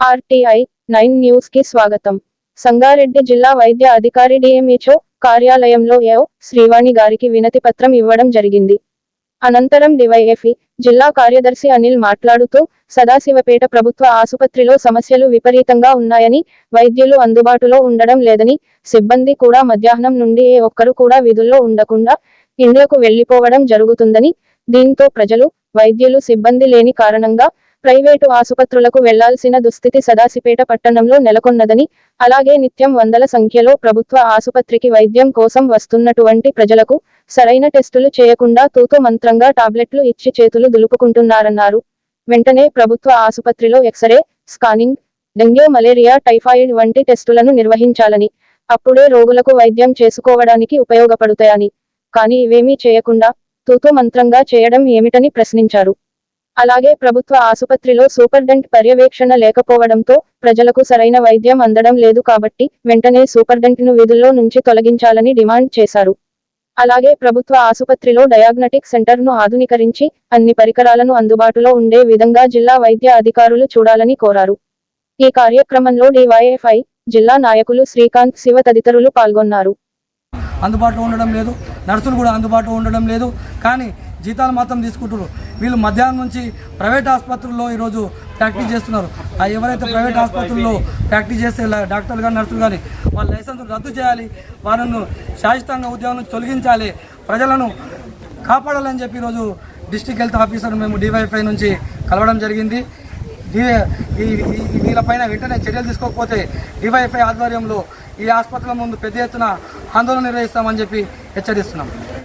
RTI nine న్యూస్కి స్వాగతం. సంగారెడ్డి జిల్లా వైద్య అధికారి డిఎంహెచ్ఓ కార్యాలయంలో ఏఓ శ్రీవాణి గారికి వినతి పత్రం ఇవ్వడం జరిగింది. అనంతరం డివైఎఫ్ఈ జిల్లా కార్యదర్శి అనిల్ మాట్లాడుతూ సదాశివపేట ప్రభుత్వ ఆసుపత్రిలో సమస్యలు విపరీతంగా ఉన్నాయని వైద్యులు అందుబాటులో ఉండడం లేదని సిబ్బంది కూడా మధ్యాహ్నం నుండి ఏ ఒక్కరు కూడా విధుల్లో ఉండకుండా ఇండ్లకు వెళ్ళిపోవడం జరుగుతుందని దీంతో ప్రజలు వైద్యులు సిబ్బంది లేని కారణంగా ప్రైవేటు ఆసుపత్రులకు వెళ్ళాల్సిన దుస్థితి సదాశిపేట పట్టణంలో నెలకొన్నదని అలాగే నిత్యం వందల సంఖ్యలో ప్రభుత్వ ఆసుపత్రికి వైద్యం కోసం వస్తున్నటువంటి ప్రజలకు సరైన టెస్టులు చేయకుండా తూతు మంత్రంగా టాబ్లెట్లు ఇచ్చి చేతులు దులుపుకుంటున్నారన్నారు. వెంటనే ప్రభుత్వ ఆసుపత్రిలో x ray scanning dengue malaria typhoid వంటి టెస్టులను నిర్వహించాలని అప్పుడే రోగులకు వైద్యం చేసుకోవడానికి ఉపయోగపడుతాయని. కానీ ఇవేమీ చేయకుండా తూతు మంత్రంగా చేయడం ఏమిటని ప్రశ్నించారు. అలాగే ప్రభుత్వ ఆసుపత్రిలో సూపర్డెంట్ పర్యవేక్షణ లేకపోవడంతో ప్రజలకు సరైన వైద్యం అందడం లేదు కాబట్టి వెంటనే సూపర్డెంట్ను విధుల్లో నుంచి తొలగించాలని డిమాండ్ చేశారు. అలాగే ప్రభుత్వ ఆసుపత్రిలో డయాగ్నటిక్ సెంటర్ను ఆధునీకరించి అన్ని పరికరాలను అందుబాటులో ఉండే విధంగా జిల్లా వైద్య అధికారులు చూడాలని కోరారు. ఈ కార్యక్రమంలో డివైఎఫ్ఐ జిల్లా నాయకులు శ్రీకాంత్ శివ తదితరులు పాల్గొన్నారు. అందుబాటులో ఉండడం లేదు. నర్సులు కూడా అందుబాటులో ఉండడం లేదు. కానీ జీతాలు మాత్రం తీసుకుంటున్నారు. వీళ్ళు మధ్యాహ్నం నుంచి ప్రైవేట్ ఆసుపత్రుల్లో ఈరోజు ప్రాక్టీస్ చేస్తున్నారు. ఆ ఎవరైతే ప్రైవేట్ ఆసుపత్రుల్లో ప్రాక్టీస్ చేసే డాక్టర్లు కానీ నర్సులు కానీ వాళ్ళ లైసెన్స్ రద్దు చేయాలి వారిని శాశ్వతంగా ఉద్యోగం నుంచి తొలగించాలి ప్రజలను కాపాడాలని చెప్పి ఈరోజు డిస్టిక్ హెల్త్ ఆఫీసర్ మేము డివైఫై నుంచి కలవడం జరిగింది. వీళ్ళపైన వెంటనే చర్యలు తీసుకోకపోతే డివైఎఫ్ఐ ఆధ్వర్యంలో ఈ ఆసుపత్రుల ముందు పెద్ద ఎత్తున ఆందోళన నిర్వహిస్తామని చెప్పి హెచ్చరిస్తున్నాం.